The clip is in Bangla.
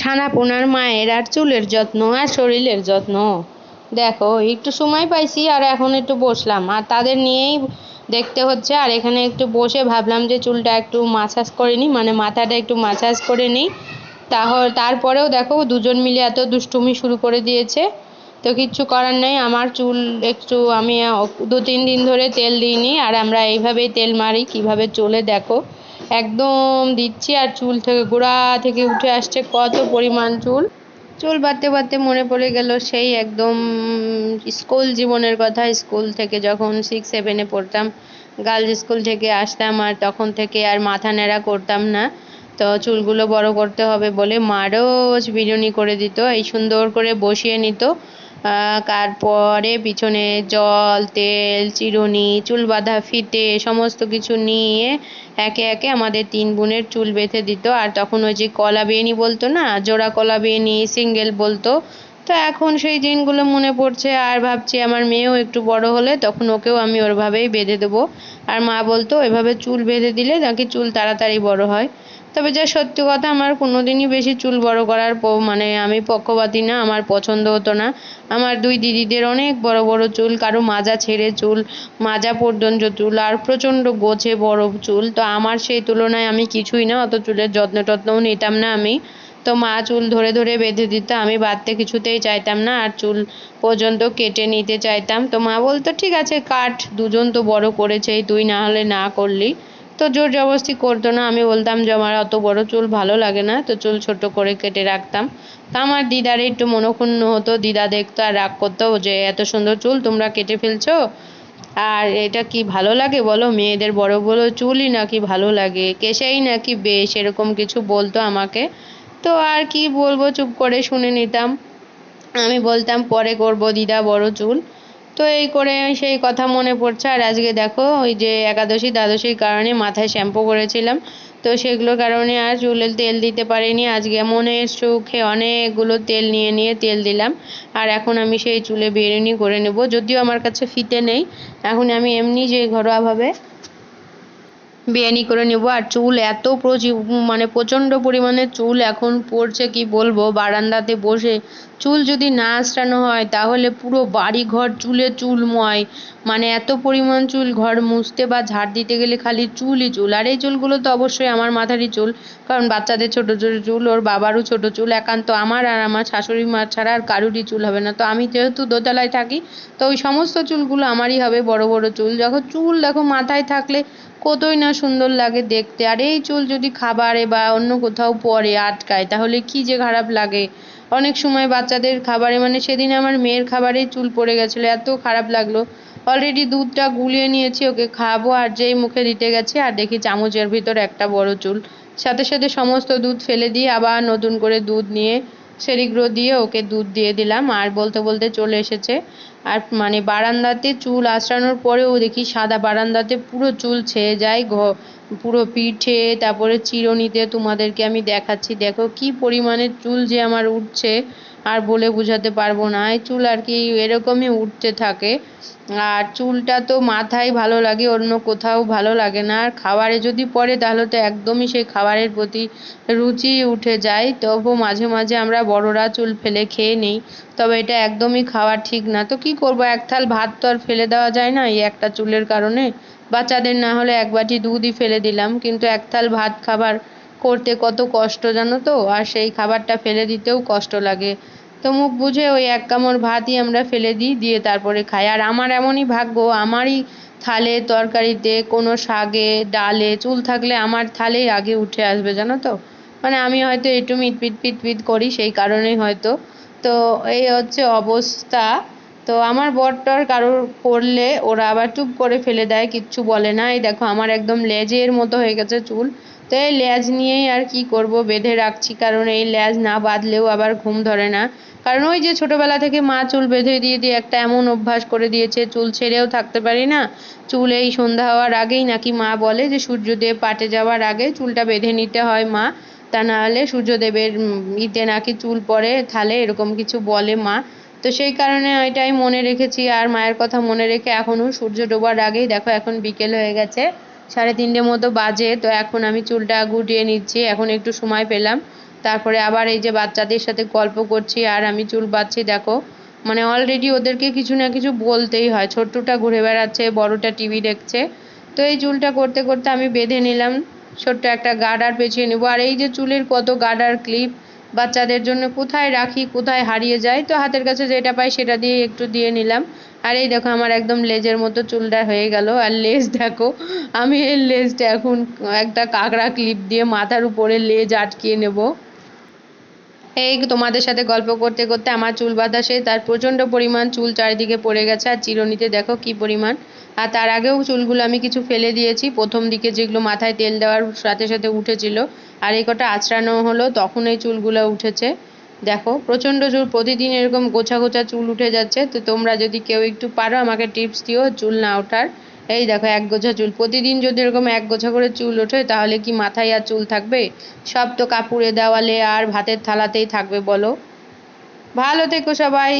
ছানা পোনার মায়ের আর চুলের যত্ন আর শরীরের যত্ন। দেখো, একটু সময় পাইছি আর এখন একটু বসলাম। আর তাদের নিয়েই দেখতে হচ্ছে। আর এখানে একটু বসে ভাবলাম যে চুলটা একটু মাসাজ করে নিই মানে মাথাটা একটু মাসাজ করে নিই। তাহলে, তারপরেও দেখো, দুজন মিলে এত দুষ্টুমি শুরু করে দিয়েছে। তো কিচ্ছু করার নেই। আমার চুল একটু আমি দু তিন দিন ধরে তেল দিইনি। আর আমরা এইভাবেই তেল মারি, কীভাবে চলে দেখো। একদম দিচ্ছি আর চুল থেকে, গোড়া থেকে উঠে আসছে কত পরিমাণ চুল। চুল বাঁধতে বাঁধতে মনে পড়ে গেল সেই একদম স্কুল জীবনের কথা। স্কুল থেকে যখন সিক্স সেভেনে পড়তাম গার্লস স্কুল থেকে আসতাম আর তখন থেকে আর মাথা নেড়া করতাম না। তো চুলগুলো বড় করতে হবে বলে মা রোজ বিরিয়ানি করে দিত, এই সুন্দর করে বসিয়ে নিত। তারপরে পিছনে জল, তেল, চিরুনি, চুল বাঁধা, ফিতে সমস্ত কিছু নিয়ে একে একে আমাদের তিন বোনের চুল বেঁধে দিত। আর তখন ওই যে কলা বেনি বলতো না, জোড়া কলা বেনি, সিঙ্গেল বলতো। তো এখন সেই দিনগুলো মনে পড়ছে, আর ভাবছি আমার মেয়েও একটু বড় হলে তখন ওকেও আমি ওরভাবেই বেঁধে দেবো। আর মা বলতো এভাবে চুল বেঁধে দিলে নাকি চুল তাড়াতাড়ি বড় হয়? তবে যা সত্যি কথা, আমার কোনোদিনই বেশি চুল বড় করার মানে আমি পক্ষপাতী না, আমার পছন্দ হতো না। আমার দুই দিদিদের অনেক বড় বড় চুল, কারও মাজা ছেড়ে চুল, মাজা পর্যন্ত চুল, আর প্রচণ্ড গোছে বড় চুল। তো আমার সেই তুলনায় আমি কিছুই না, অত চুলের যত্ন টত্নও নিতাম না আমি। তো মা চুল ধরে ধরে বেঁধে দিত, আমি বাঁধতে কিছুতেই চাইতাম না, আর চুল পর্যন্ত কেটে নিতে চাইতাম। তো মা বলতো, ঠিক আছে, কাট, দুজন তো বড় করেছেই তুই না হলে না করলি। তো জোর জবরদস্তি করতো না। আমি বলতাম যে, আমার অত বড় চুল ভালো লাগে না। তো চুল ছোট করে কেটে রাখতাম। তা আমার দিদার একটু মনক্ষুণ্ণ হতো। দিদা দেখতো আর রাগ করতো যে, এত সুন্দর চুল, তোমরা কেটে ফেলছো? আর এটা কি ভালো লাগে বলো? মেয়েদের বড় বড় চুলই নাকি ভালো লাগে? কেশেই নাকি বেশ? এরকম কিছু বলতো আমাকে। তো আর কি বলব? চুপ করে শুনে নিতাম। আমি বলতাম, পরে করব দিদা বড় চুল। তো এই করে সেই কথা মনে পড়ছে। আর আজকে দেখো, ওই যে একাদশী, দ্বাদশীর কারণে মাথায় শ্যাম্পু করেছিলাম। তো সেগুলোর কারণে আর চুলে তেল দিতে পারিনি। আজকে মনের সুখে অনেকগুলো তেল নিয়ে নিয়ে তেল দিলাম। আর এখন আমি সেই চুলে বেরেনি করে নেব। যদিও আমার কাছে ফিতে নেই, এখন আমি এমনি যে ঘরোয়াভাবে বিরিয়ানি করে নেব। আর চুল এত মানে প্রচণ্ড পরিমাণে চুল এখন পড়ছে, কি বলব? বারান্দাতে বসে চুল যদি না আঁচড়ানো হয়, তাহলে পুরো বাড়ি ঘর চুলে চুলময়। মানে এত পরিমাণ চুল ঘর মুছতে বা ঝাড় দিতে গেলে খালি চুলই চুল। আর এই চুলগুলো তো অবশ্যই আমার মাথারই চুল, কারণ বাচ্চাদের ছোটো ছোটো চুল, ওর বাবারও ছোটো চুল, একান্ত আমার আর আমার শাশুড়ি মা ছাড়া আর কারুরই চুল হবে না। তো আমি যেহেতু দোতলায় থাকি, তো ওই সমস্ত চুলগুলো আমারই হবে, বড় বড় চুল। দেখো চুল দেখো মাথায় থাকলে কতই না সুন্দর লাগে দেখতে। আর এই চুল যদি খাবারে বা অন্য কোথাও পরে আটকায়, তাহলে কী যে খারাপ লাগে? অনেক সময় বাচ্চাদের খাবারে মানে সেদিন আমার মেয়ের খাবারেই চুল পড়ে গেছিল, এত খারাপ লাগল। অলরেডি দুধটা গুলিয়ে নিয়েছি, ওকে খাওয়াবো আর যেই মুখে দিতে গেছে, আর দেখি চামচের ভিতর একটা বড় চুল। সাথে সাথে সমস্ত দুধ ফেলে দিয়ে আবার নতুন করে দুধ নিয়ে সেরিগ্রো দিয়ে ওকে দুধ দিয়ে দিলাম, আর বলতে বলতে চলে এসেছে। আর মানে বারান্দাতে চুল আঁচড়ানোর পরেও দেখি সাদা বারান্দাতে পুরো চুল ছেয়ে যায়, ঘ, পুরো পিঠে, তারপরে চিরুনিতে তোমাদেরকে আমি দেখাচ্ছি। দেখো কি পরিমাণে চুল যে আমার উঠছে। আর বলে বোঝাতে পারব না। এই চুল আর কি এরকমই উঠতে থাকে। আর চুলটা তো মাথায় ভালো লাগে, অন্য কোথাও ভালো লাগে না। আর খাবারে যদি পড়ে, তাহলে তো একদমই সেই খাবারের প্রতি রুচি উঠে যায়। তবু মাঝে মাঝে আমরা বড়রা চুল ফেলে খেয়ে নিই। তবে এটা একদমই খাওয়া ঠিক না। তো কি করব? এক থাল ভাত তো আর ফেলে দেওয়া যায় না এই একটা চুলের কারণে। বাচ্চাদের না হলে এক বাটি দুধই ফেলে দিলাম। কিন্তু এক থাল ভাত খাবার করতে কত কষ্ট জানো তো? আর সেই খাবারটা ফেলে দিতেও কষ্ট লাগে। তো মুখ বুঝে ওই এক কামড় ভাতই আমরা ফেলে দিই, দিয়ে তারপরে খাই। আর আমার এমনই ভাগ্য, আমারই থালে তরকারিতে কোনো শাকে ডালে চুল থাকলে আমার থালেই আগে উঠে আসবে, জানো তো? মানে আমি হয়তো একটু মিটপিট পিটপিট করি, সেই কারণেই হয়তো। তো এই হচ্ছে অবস্থা। তো আমার বরটার কারোর করলে ওরা আবার চুপ করে ফেলে দেয়, কিচ্ছু বলে না। এই দেখো, আমার একদম লেজের মতো হয়ে গেছে চুল। তো এই ল্যাজ নিয়েই আর কি করব, বেঁধে রাখছি। কারণ এই ল্যাজ না বাঁধলেও আবার ঘুম ধরে না। কারণ ওই যে ছোটোবেলা থেকে মা চুল বেঁধে দিয়ে দিয়ে একটা এমন অভ্যাস করে দিয়েছে, চুল ছেড়েও থাকতে পারি না। চুল এই সন্ধ্যা হওয়ার আগেই নাকি মা বলে যে, সূর্যদেব পাটে যাওয়ার আগে চুলটা বেঁধে নিতে হয় মা। তা নাহলে সূর্যদেবের ইতে নাকি চুল পড়ে, থালে এরকম কিছু বলে মা। তো সেই কারণে ওইটাই মনে রেখেছি। আর মায়ের কথা মনে রেখে এখনও সূর্য ডোবার আগেই দেখো এখন বিকেল হয়ে গেছে। সাড়ে তিনটে মতো বাজে, তো এখন আমি চুলটা গুটিয়ে নিচ্ছি, এখন একটু সময় পেলাম। তারপরে আবার এই যে বাচ্চাদের সাথে গল্প করছি, আর আমি চুল বাঁধছি, দেখো। মানে অলরেডি ওদেরকে কিছু না কিছু বলতেই হয়, ছোট্টটা ঘুরে বেড়াচ্ছে, বড়টা টিভি দেখছে। তো এই চুলটা করতে করতে আমি বেঁধে নিলাম, ছোট্ট একটা গার্ডার পেঁচিয়ে নেব। আর এই যে চুলের কত গার্ডার ক্লিপ বাচ্চাদের জন্য কোথায় রাখি, কোথায় হারিয়ে যায়, তো হাতের কাছে যেটা পাই সেটা দিয়ে একটু দিয়ে নিলাম। আর এই দেখো আমার একদম লেজের মতো চুলটা হয়ে গেল। আর লেজ দেখো, আমি এই লেজটা এখন একটা কাঁকড়া ক্লিপ দিয়ে মাথার উপরে লেজ আটকিয়ে নেব। এই তোমাদের সাথে গল্প করতে করতে আমার চুল শেষ তার প্রচণ্ড পরিমাণ চুল চারিদিকে পড়ে গেছে। আর চিরুনিতে দেখো কি পরিমাণ। আর তার আগেও চুলগুলো আমি কিছু ফেলে দিয়েছি। প্রথম দিকে যেগুলো মাথায় তেল দেওয়ার সাথে সাথে উঠেছিল। আর এই কটা আঁচড়ানো হলো, তখন এই চুলগুলো উঠেছে। দেখো, প্রচণ্ড চুল, প্রতিদিন এরকম গোছা গোছা চুল উঠে যাচ্ছে। তো তোমরা যদি কেউ একটু পারো আমাকে টিপস দিও, চুল না ওঠার। এই দেখো, এক গোছা চুল। প্রতিদিন যদি এরকম এক গোছা করে চুল ওঠে, তাহলে কি মাথায় আর চুল থাকবে? সব তো কাপড়ে দেওয়ালে আর ভাতের থালাতেই থাকবে, বলো। ভালো থেকো সবাই।